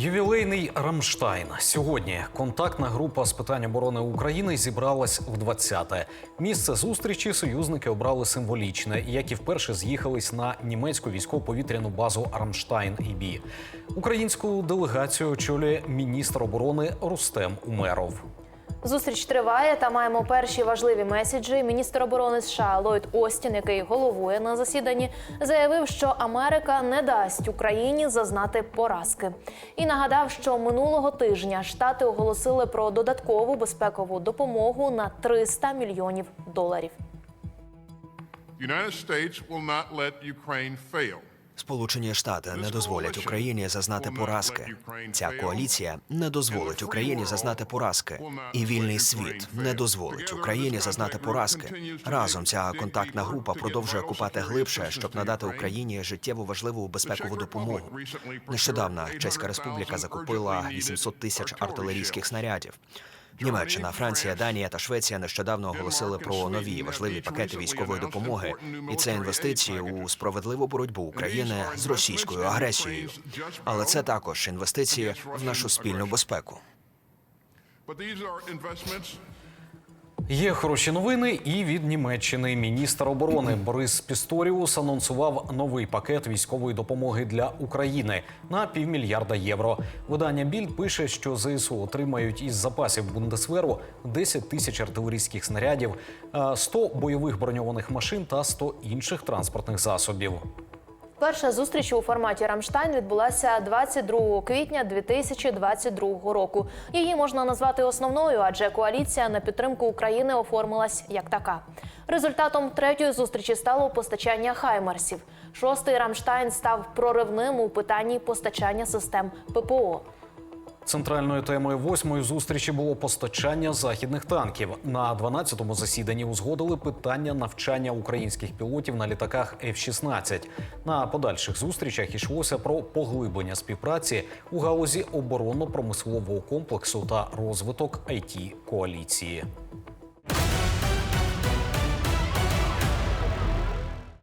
Ювілейний Рамштайн. Сьогодні контактна група з питань оборони України зібралась в 20-те. Місце зустрічі союзники обрали символічне, як і вперше з'їхались на німецьку військово-повітряну базу Рамштайн ібі Українську делегацію очолює міністр оборони Рустем Умеров. Зустріч триває та маємо перші важливі меседжі. Міністр оборони США Ллойд Остін, який головує на засіданні, заявив, що Америка не дасть Україні зазнати поразки. І нагадав, що минулого тижня Штати оголосили про додаткову безпекову допомогу на 300 мільйонів доларів. The United States will not let Ukraine fail. Сполучені Штати не дозволять Україні зазнати поразки. Ця коаліція не дозволить Україні зазнати поразки, і вільний світ не дозволить Україні зазнати поразки. Разом ця контактна група продовжує купати глибше, щоб надати Україні життєво важливу безпекову допомогу. Нещодавно Чеська Республіка закупила 800 тисяч артилерійських снарядів. Німеччина, Франція, Данія та Швеція нещодавно оголосили про нові важливі пакети військової допомоги, і це інвестиції у справедливу боротьбу України з російською агресією. Але це також інвестиції в нашу спільну безпеку. Є хороші новини і від Німеччини. Міністр оборони Борис Пісторіус анонсував новий пакет військової допомоги для України на півмільярда євро. Видання Більд пише, що ЗСУ отримають із запасів Бундесверу 10 тисяч артилерійських снарядів, е, 100 бойових броньованих машин та 100 інших транспортних засобів. Перша зустріч у форматі Рамштайн відбулася 22 квітня 2022 року. Її можна назвати основною, адже коаліція на підтримку України оформилась як така. Результатом третьої зустрічі стало постачання Хаймарсів. Шостий Рамштайн став проривним у питанні постачання систем ППО. Центральною темою восьмої зустрічі було постачання західних танків. На 12-му засіданні узгодили питання навчання українських пілотів на літаках F-16. На подальших зустрічах йшлося про поглиблення співпраці у галузі оборонно-промислового комплексу та розвиток it коаліції.